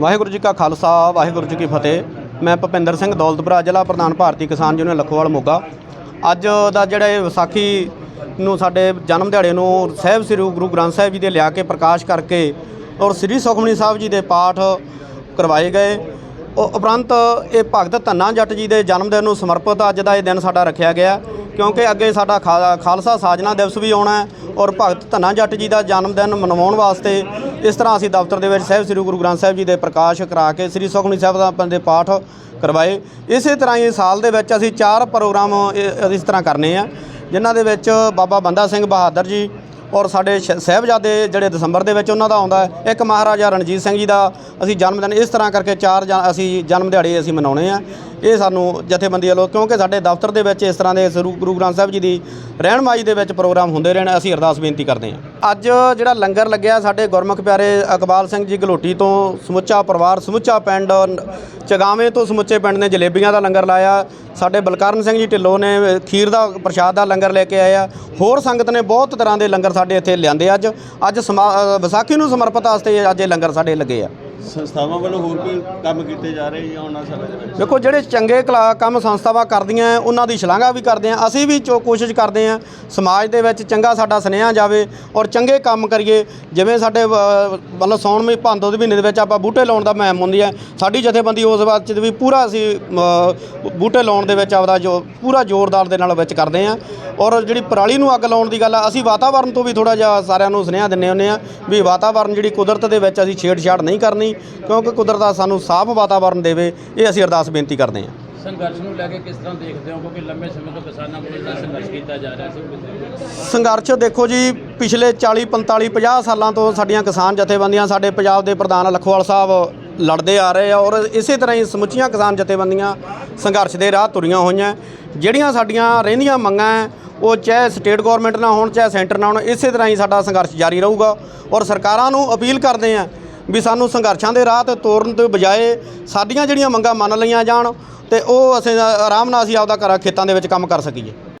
ਵਾਹਿਗੁਰੂ ਜੀ ਕਾ ਖਾਲਸਾ, ਵਾਹਿਗੁਰੂ ਜੀ ਕੀ ਫਤਿਹ। ਮੈਂ ਭੁਪਿੰਦਰ ਸਿੰਘ ਦੌਲਤਪੁਰਾ, ਜ਼ਿਲ੍ਹਾ ਪ੍ਰਧਾਨ ਭਾਰਤੀ ਕਿਸਾਨ ਯੂਨੀਅਨ ਲਖੋਵਾਲ, ਮੋਗਾ। ਅੱਜ ਦਾ ਜਿਹੜਾ ਇਹ ਵਿਸਾਖੀ ਨੂੰ ਸਾਡੇ ਜਨਮ ਦਿਹਾੜੇ ਨੂੰ ਸਾਹਿਬ ਸ੍ਰੀ ਗੁਰੂ ਗ੍ਰੰਥ ਸਾਹਿਬ ਜੀ ਦੇ ਲਿਆ ਕੇ ਪ੍ਰਕਾਸ਼ ਕਰਕੇ ਔਰ ਸ੍ਰੀ ਸੁਖਮਨੀ ਸਾਹਿਬ ਜੀ ਦੇ ਪਾਠ ਕਰਵਾਏ ਗਏ। ਉਪਰੰਤ ਇਹ ਭਗਤ ਧੰਨਾ ਜੱਟ ਜੀ ਦੇ ਜਨਮ ਦਿਨ ਨੂੰ ਸਮਰਪਿਤ ਅੱਜ ਦਾ ਇਹ ਦਿਨ ਸਾਡਾ ਰੱਖਿਆ ਗਿਆ। ਕਿਉਂਕਿ ਅੱਗੇ ਸਾਡਾ ਖਾ- ਖਾਲਸਾ ਸਾਜਨਾ ਦਿਵਸ ਵੀ ਆਉਣਾ ਹੈ ਔਰ ਭਗਤ ਧੰਨਾ ਜੱਟ ਜੀ ਦਾ ਜਨਮ ਦਿਨ ਮਨਾਉਣ ਵਾਸਤੇ ਇਸ ਤਰ੍ਹਾਂ ਅਸੀਂ ਦਫ਼ਤਰ ਦੇ ਵਿੱਚ ਸਾਹਿਬ ਸ੍ਰੀ ਗੁਰੂ ਗ੍ਰੰਥ ਸਾਹਿਬ ਜੀ ਦੇ ਪ੍ਰਕਾਸ਼ ਕਰਾ ਕੇ ਸ੍ਰੀ ਸੁਖਮਨੀ ਸਾਹਿਬ ਦਾ ਦੇ ਪਾਠ ਕਰਵਾਏ। ਇਸੇ ਤਰ੍ਹਾਂ ਹੀ ਸਾਲ ਦੇ ਵਿੱਚ ਅਸੀਂ ਚਾਰ ਪ੍ਰੋਗਰਾਮ ਇਸ ਤਰ੍ਹਾਂ ਕਰਨੇ ਆ, ਜਿਨ੍ਹਾਂ ਦੇ ਵਿੱਚ ਬਾਬਾ ਬੰਦਾ ਸਿੰਘ ਬਹਾਦਰ ਜੀ ਔਰ ਸਾਡੇ ਸ਼- ਸਾਹਿਬਜ਼ਾਦੇ ਜਿਹੜੇ ਦਸੰਬਰ ਦੇ ਵਿੱਚ ਉਹਨਾਂ ਦਾ ਆਉਂਦਾ ਹੈ, ਇੱਕ ਮਹਾਰਾਜਾ ਰਣਜੀਤ ਸਿੰਘ ਜੀ ਦਾ ਅਸੀਂ ਜਨਮ ਦਿਨ ਇਸ ਤਰ੍ਹਾਂ ਕਰਕੇ ਚਾਰ ਜਨ- ਅਸੀਂ ਜਨਮ ਦਿਹਾੜੇ ਅਸੀਂ ਮਨਾਉਣੇ ਆ। ਇਹ ਸਾਨੂੰ ਜਥੇਬੰਦੀ ਵੱਲੋਂ, ਕਿਉਂਕਿ ਸਾਡੇ ਦਫ਼ਤਰ ਦੇ ਵਿੱਚ ਇਸ ਤਰ੍ਹਾਂ ਦੇ ਸਰੂ- ਗੁਰੂ ਗ੍ਰੰਥ ਸਾਹਿਬ ਜੀ ਦੀ ਰਹਿਣਮਾਈ ਦੇ ਵਿੱਚ ਪ੍ਰੋਗਰਾਮ ਹੁੰਦੇ ਰਹਿਣ, ਅਸੀਂ ਅਰਦਾਸ ਬੇਨਤੀ ਕਰਦੇ ਹਾਂ। ਅੱਜ ਜਿਹੜਾ ਲੰਗਰ ਲੱਗਿਆ ਸਾਡੇ ਗੁਰਮੁਖ ਪਿਆਰੇ ਅਕਬਾਲ ਸਿੰਘ ਜੀ ਗਲੋਟੀ ਤੋਂ, ਸਮੁੱਚਾ ਪਰਿਵਾਰ, ਸਮੁੱਚਾ ਪਿੰਡ, ਚਗਾਵੇਂ ਤੋਂ ਸਮੁੱਚੇ ਪਿੰਡ ਨੇ ਜਲੇਬੀਆਂ ਦਾ ਲੰਗਰ ਲਾਇਆ। ਸਾਡੇ ਬਲਕਰਨ ਸਿੰਘ ਜੀ ਢਿੱਲੋਂ ਨੇ ਖੀਰ ਦਾ, ਪ੍ਰਸ਼ਾਦ ਦਾ ਲੰਗਰ ਲੈ ਕੇ ਆਏ ਆ। ਹੋਰ ਸੰਗਤ ਨੇ ਬਹੁਤ ਤਰ੍ਹਾਂ ਦੇ ਲੰਗਰ ਸਾਡੇ ਇੱਥੇ ਲਿਆਂਦੇ ਅੱਜ। ਅੱਜ ਸਮਾ- ਵਿਸਾਖੀ ਨੂੰ ਸਮਰਪਿਤ ਵਾਸਤੇ ਅੱਜ ਇਹ ਲੰਗਰ ਸਾਡੇ ਲੱਗੇ ਆ। ਸੰਸਥਾਵਾਂ ਵੱਲੋਂ ਹੋਰ ਕੋਈ ਕੰਮ ਕੀਤੇ ਜਾ ਰਹੇ ਜਾਂ ਉਹਨਾਂ ਸਮੇਂ ਦੇ ਵਿੱਚ ਦੇਖੋ ਜਿਹੜੇ ਚੰਗੇ ਕਲਾ- ਕੰਮ ਸੰਸਥਾਵਾਂ ਕਰਦੀਆਂ ਉਹਨਾਂ ਦੀ ਸ਼ਲਾਘਾ ਵੀ ਕਰਦੇ ਆ ਅਸੀਂ ਵੀ ਚੋ ਕੋਸ਼ਿਸ਼ ਕਰਦੇ ਆ ਸਮਾਜ ਦੇ ਵਿੱਚ ਚੰਗਾ ਸਾਡਾ ਸੁਨੇਹਾ ਜਾਵੇ ਔਰ ਚੰਗੇ ਕੰਮ ਕਰੀਏ। ਜਿਵੇਂ ਸਾਡੇ ਅ, ਮਤਲਬ ਸੌਣ ਮਹੀਨੇ ਭਾਦੋ ਦੇ ਮਹੀਨੇ ਦੇ ਵਿੱਚ ਆਪਾਂ ਬੂਟੇ ਲਾਉਣ ਦਾ ਮੁਹਿੰਮ ਹੁੰਦੀ ਹੈ। ਸਾਡੀ ਜਥੇਬੰਦੀ ਉਸ ਬਾਅਦ 'ਚ ਵੀ ਪੂਰਾ ਅਸੀਂ ਅ, ਬੂਟੇ ਲਾਉਣ ਦੇ ਵਿੱਚ ਆਪਦਾ ਜੋ ਪੂਰਾ ਜ਼ੋਰਦਾਰ ਦੇ ਨਾਲ ਵਿੱਚ ਕਰਦੇ ਆ ਔਰ ਜਿਹੜੀ ਪਰਾਲੀ ਨੂੰ ਅੱਗ ਲਾਉਣ ਦੀ ਗੱਲ ਆ ਅਸੀਂ ਵਾਤਾਵਰਣ ਤੋਂ ਵੀ ਥੋੜਾ ਜਿਹਾ ਸਾਰਿਆਂ ਨੂੰ ਸੁਨੇਹਾ ਦਿੰਨੇ ਹੁੰਦੇ ਆ ਵੀ ਵਾਤਾਵਰਣ ਜਿਹੜੀ ਕੁਦਰਤ ਦੇ ਵਿੱਚ ਅਸੀਂ ਛੇੜਛਾੜ ਨਹੀਂ ਕਰਨੀ ਕਿਉਂਕਿ ਕੁਦਰਤ ਦਾ ਸਾਨੂੰ ਸਾਫ਼ ਵਾਤਾਵਰਣ ਦੇਵੇ ਇਹ ਅਸੀਂ ਅਰਦਾਸ ਬੇਨਤੀ ਕਰਦੇ ਹਾਂ। ਸੰਘਰਸ਼ ਨੂੰ ਲੈ ਕੇ ਕਿਸ ਤਰ੍ਹਾਂ ਦੇਖਦੇ ਹੋ? ਕਿਉਂਕਿ ਲੰਬੇ ਸਮੇਂ ਤੋਂ ਕਿਸਾਨਾਂ ਕੋਲ ਜਿਹੜਾ ਸੰਘਰਸ਼ ਕੀਤਾ ਜਾ ਰਿਹਾ ਸੀ। ਸੰਘਰਸ਼ ਦੇਖੋ ਜੀ ਪਿਛਲੇ 40 45 50 ਸਾਲਾਂ ਤੋਂ ਸਾਡੀਆਂ ਕਿਸਾਨ ਜਥੇਬੰਦੀਆਂ ਸਾਡੇ ਪੰਜਾਬ ਦੇ ਪ੍ਰਧਾਨ ਲਖਵਾਲ ਸਾਹਿਬ ਲੜਦੇ ਆ ਰਹੇ ਆ ਔਰ ਇਸੇ ਤਰ੍ਹਾਂ ਹੀ ਸਮੁੱਚੀਆਂ ਕਿਸਾਨ ਜਥੇਬੰਦੀਆਂ ਸੰਘਰਸ਼ ਦੇ ਰਾਹ ਤੁਰੀਆਂ ਹੋਈਆਂ। ਜਿਹੜੀਆਂ ਸਾਡੀਆਂ ਰਹਿੰਦੀਆਂ ਮੰਗਾਂ ਉਹ ਚਾਹੇ ਸਟੇਟ ਗਵਰਨਮੈਂਟ ਨਾਲ ਹੋਣ, ਚਾਹੇ ਸੈਂਟਰ ਨਾਲ ਹੋਣ, ਇਸੇ ਤਰ੍ਹਾਂ ਹੀ ਸਾਡਾ ਸੰਘਰਸ਼ ਜਾਰੀ ਰਹੂਗਾ ਔਰ ਸਰਕਾਰਾਂ ਨੂੰ ਅਪੀਲ ਕਰਦੇ ਆ ਵੀ ਸਾਨੂੰ ਸੰਘਰਸ਼ਾਂ ਦੇ ਰਾਹ ਤੇ ਤੋਰਨ ਤੋਂ ਬਜਾਏ ਸਾਡੀਆਂ ਜਿਹੜੀਆਂ ਮੰਗਾਂ ਮੰਨ ਲਈਆਂ ਜਾਣ ਤੇ ਉਹ ਅਸੀਂ ਆਰਾਮ ਨਾਲ ਅਸੀਂ ਆਪਦਾ ਘਰਾਂ ਖੇਤਾਂ ਦੇ ਵਿੱਚ ਕੰਮ ਕਰ ਸਕੀਏ।